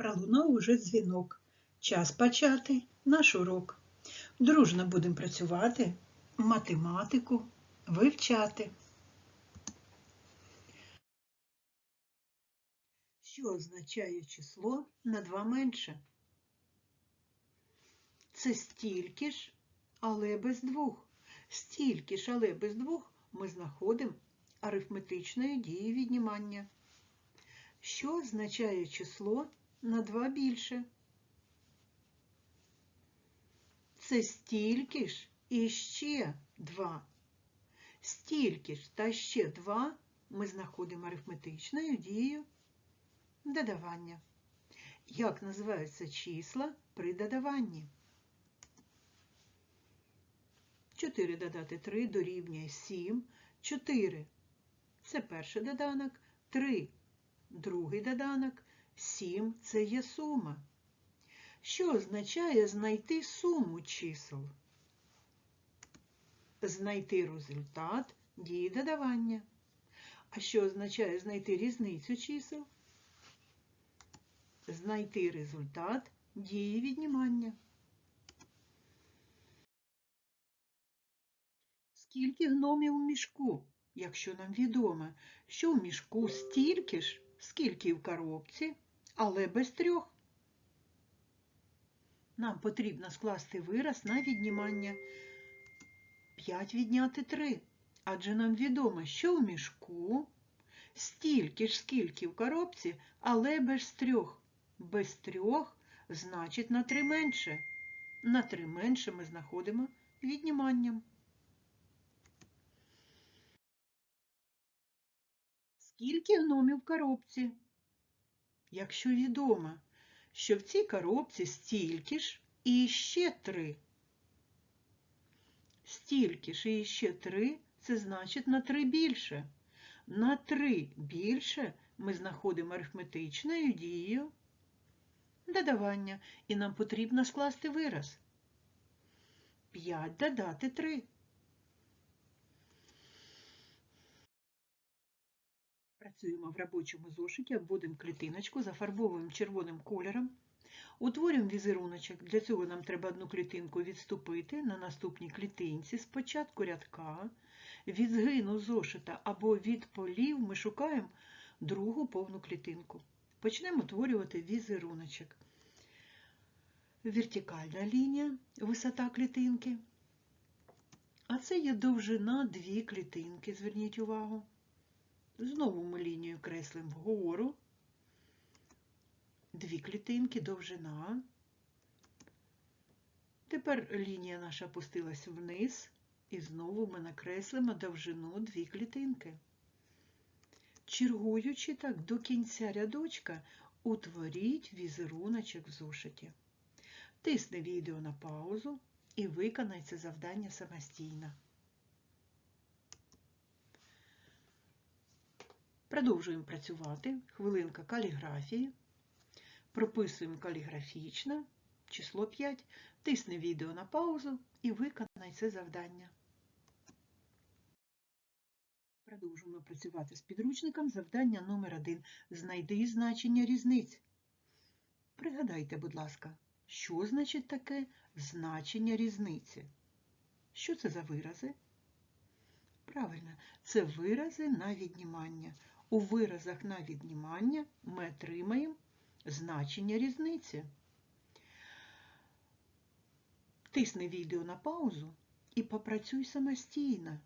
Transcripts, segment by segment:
Пролунав уже дзвінок. Час почати наш урок. Дружно будемо працювати, математику вивчати. Що означає число на 2 менше? Це стільки ж, але без двох. Стільки ж, але без двох ми знаходимо арифметичної дії віднімання. Що означає число на 2 більше? Це стільки ж і ще 2. Стільки ж та ще 2 ми знаходимо арифметичною дією додавання. Як називаються числа при додаванні? 4 додати 3 дорівнює 7. 4 це перший доданок, 3 другий доданок, 7 це є сума. Що означає знайти суму чисел? Знайти результат дії додавання. А що означає знайти різницю чисел? Знайти результат дії віднімання. Скільки гномів у мішку, якщо нам відомо, що в мішку стільки ж, скільки в коробці, але без трьох. Нам потрібно скласти вираз на віднімання 5 відняти 3. Адже нам відомо, що в мішку стільки ж, скільки в коробці, але без трьох. Без трьох значить на 3 менше. На 3 менше ми знаходимо відніманням. Скільки гномів в коробці? Якщо відомо, що в цій коробці стільки ж і ще три. Стільки ж і ще три це значить на три більше. На три більше ми знаходимо арифметичною дією додавання, і нам потрібно скласти вираз. 5 додати 3. Працюємо в робочому зошиті, обводимо клітиночку, зафарбовуємо червоним кольором. Утворюємо візеруночок. Для цього нам треба одну клітинку відступити на наступній клітинці. Спочатку рядка, від згину зошита або від полів ми шукаємо другу повну клітинку. Почнемо утворювати візеруночок. Вертикальна лінія, висота клітинки. А це є довжина дві клітинки, зверніть увагу. Знову ми лінію креслимо вгору. Дві клітинки, довжина. Тепер лінія наша опустилась вниз, і знову ми накреслимо довжину дві клітинки. Чергуючи так до кінця рядочка, утворіть візеруночок в зошиті. Тисни відео на паузу і виконай це завдання самостійно. Продовжуємо працювати. Хвилинка каліграфії. Прописуємо каліграфічно число 5. Тисни відео на паузу і виконай це завдання. Продовжуємо працювати з підручником. Завдання номер 1. Знайди значення різниць. Пригадайте, будь ласка, що значить таке значення різниці? Що це за вирази? Правильно, це вирази на віднімання. У виразах на віднімання ми отримаємо значення різниці. Тисни відео на паузу і попрацюй самостійно.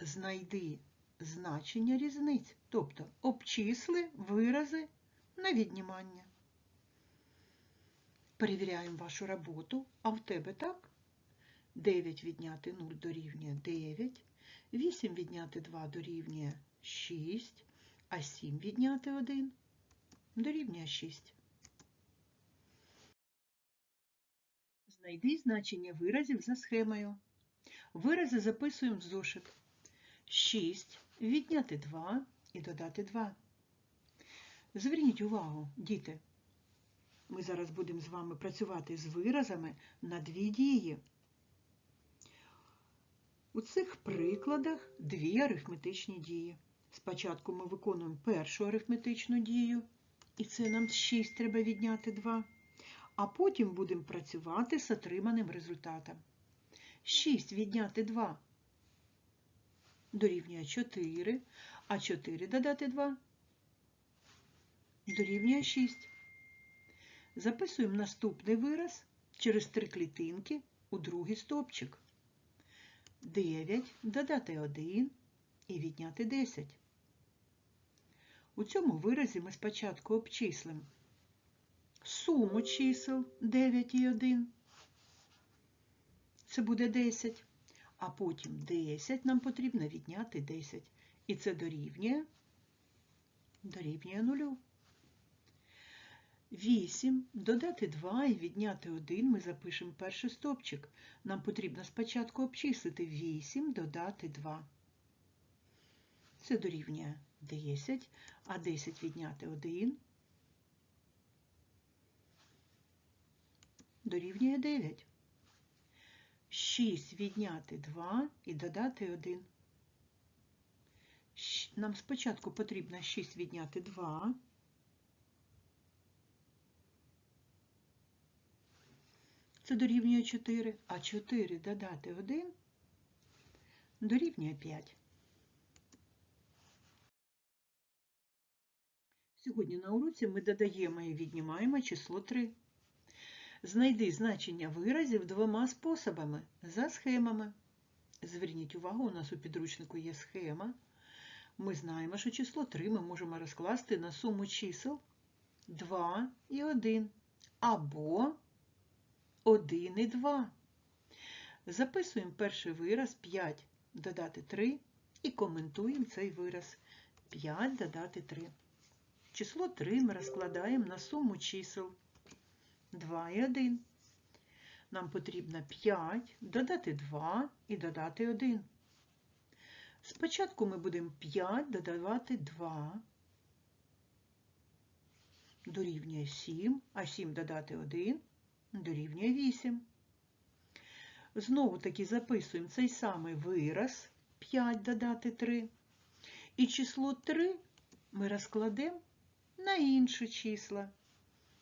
Знайди значення різниць, тобто обчисли вирази на віднімання. Перевіряємо вашу роботу, а в тебе так? 9 відняти 0 дорівнює 9, 8 відняти 2 дорівнює 6, а 7 відняти 1 дорівнює 6. Знайди значення виразів за схемою. Вирази записуємо в зошит. 6 відняти 2 і додати 2. Зверніть увагу, діти. Ми зараз будемо з вами працювати з виразами на дві дії. У цих прикладах дві арифметичні дії. Спочатку ми виконуємо першу арифметичну дію І це нам 6 треба відняти 2. А потім будемо працювати з отриманим результатом. 6 відняти 2 дорівнює 4, а 4 додати 2 дорівнює 6. Записуємо наступний вираз через три клітинки у другий стовпчик. 9 додати 1 і відняти 10. У цьому виразі ми спочатку обчислимо суму чисел 9 і 1. Це буде 10. А потім 10 нам потрібно відняти 10. І це дорівнює, дорівнює 0. 8 додати 2 і відняти 1 ми запишемо перший стопчик. Нам потрібно спочатку обчислити 8 додати 2. Це дорівнює 10, а 10 відняти 1 дорівнює 9. 6 відняти 2 і додати 1. Нам спочатку потрібно 6 відняти 2. Це дорівнює 4, а 4 додати 1 дорівнює 5. Сьогодні на уроці ми додаємо і віднімаємо число 3. Знайди значення виразів двома способами за схемами. Зверніть увагу, у нас у підручнику є схема. Ми знаємо, що число 3 ми можемо розкласти на суму чисел 2 і 1 або 1 і 2. Записуємо перший вираз 5 додати 3 і коментуємо цей вираз 5 додати 3. Число 3 ми розкладаємо на суму чисел 2 і 1. Нам потрібно 5 додати 2 і додати 1. Спочатку ми будемо 5 додавати 2, дорівнює 7, а 7 додати 1 дорівнює 8. Знову таки записуємо цей самий вираз 5 додати 3. І число 3 ми розкладемо на інші числа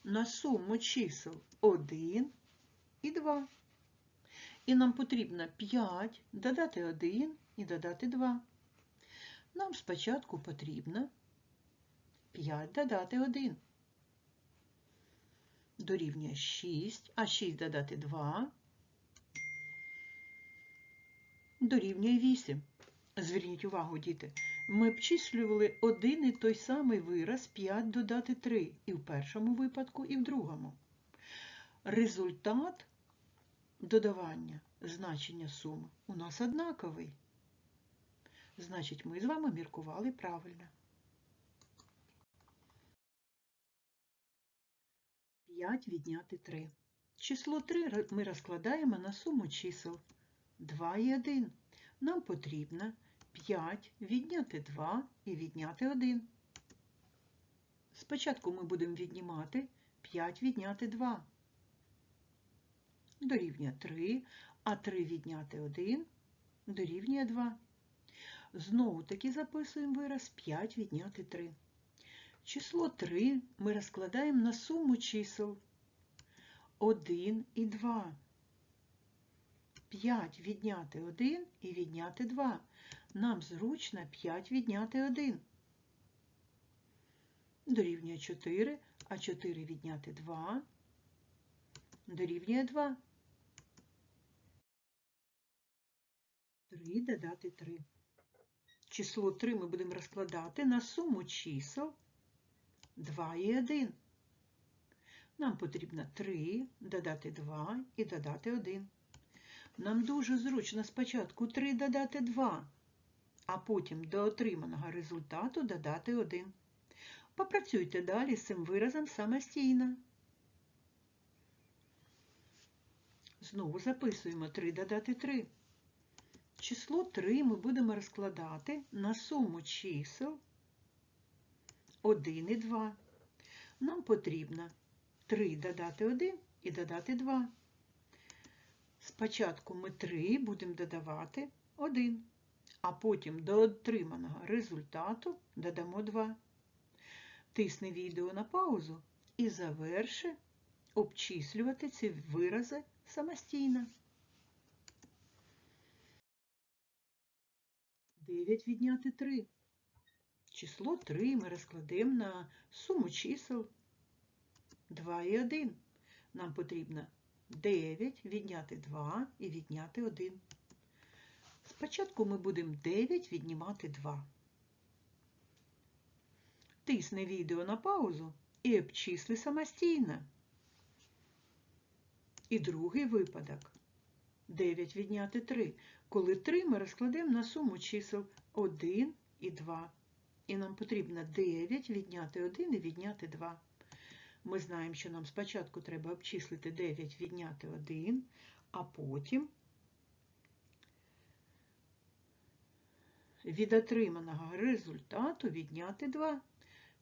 на суму чисел 1 і 2. І нам потрібно 5 додати 1 і додати 2. Нам спочатку потрібно 5 додати 1. Дорівнює 6, а 6 додати 2 дорівнює 8. Зверніть увагу, діти, ми обчислювали один і той самий вираз 5 додати 3 і в першому випадку, і в другому. Результат додавання значення суми у нас однаковий. Значить, ми з вами міркували правильно. 5 відняти 3. Число 3 ми розкладаємо на суму чисел 2 і 1. Нам потрібно 5 відняти 2 і відняти 1. Спочатку ми будемо віднімати 5 відняти 2. Дорівнює 3, а 3 відняти 1 дорівнює 2. Знову таки записуємо вираз 5 відняти 3. Число 3 ми розкладаємо на суму чисел 1 і 2. 5 відняти 1 і відняти 2. Нам зручно 5 відняти 1. Дорівнює 4, а 4 відняти 2. Дорівнює 2. 3 додати 3. Число 3 ми будемо розкладати на суму чисел 2 і 1. Нам потрібно 3 додати 2 і додати 1. Нам дуже зручно спочатку 3 додати 2, а потім до отриманого результату додати 1. Попрацюйте далі з цим виразом самостійно. Знову записуємо 3 додати 3. Число 3 ми будемо розкладати на суму чисел 1 і 2. Нам потрібно 3 додати 1 і додати 2. Спочатку ми 3 будемо додавати 1, а потім до отриманого результату додамо 2. Тисни відео на паузу і заверши обчислювати ці вирази самостійно. 9 відняти 3. Число 3 ми розкладемо на суму чисел 2 і 1. Нам потрібно 9 відняти 2 і відняти 1. Спочатку ми будемо 9 віднімати 2. Тисни відео на паузу і обчисли самостійно. І другий випадок. 9 відняти 3. Коли 3 ми розкладемо на суму чисел 1 і 2. І нам потрібно 9 відняти 1 і відняти 2. Ми знаємо, що нам спочатку треба обчислити 9 відняти 1, а потім від отриманого результату відняти 2.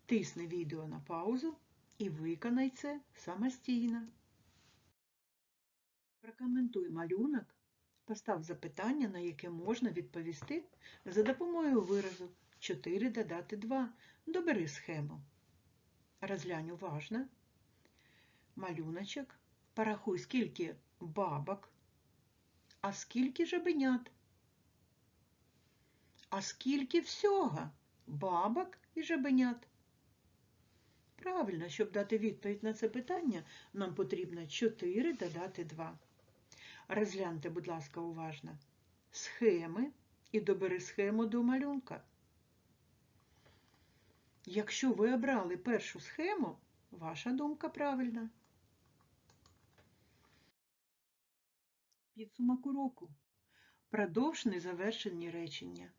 Тисни відео на паузу і виконай це самостійно. Прокоментуй малюнок, постав запитання, на яке можна відповісти за допомогою виразу 4 додати 2. Добери схему. Розглянь уважно. Малюночок. Порахуй, скільки бабок, а скільки жабенят. А скільки всього бабок і жабенят? Правильно, щоб дати відповідь на це питання, нам потрібно 4 додати 2. Розгляньте, будь ласка, уважно схеми і добери схему до малюнка. Якщо ви обрали першу схему, ваша думка правильна. Підсумок уроку. Продовж незавершені речення.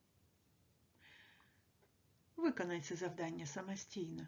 Виконай це завдання самостійно.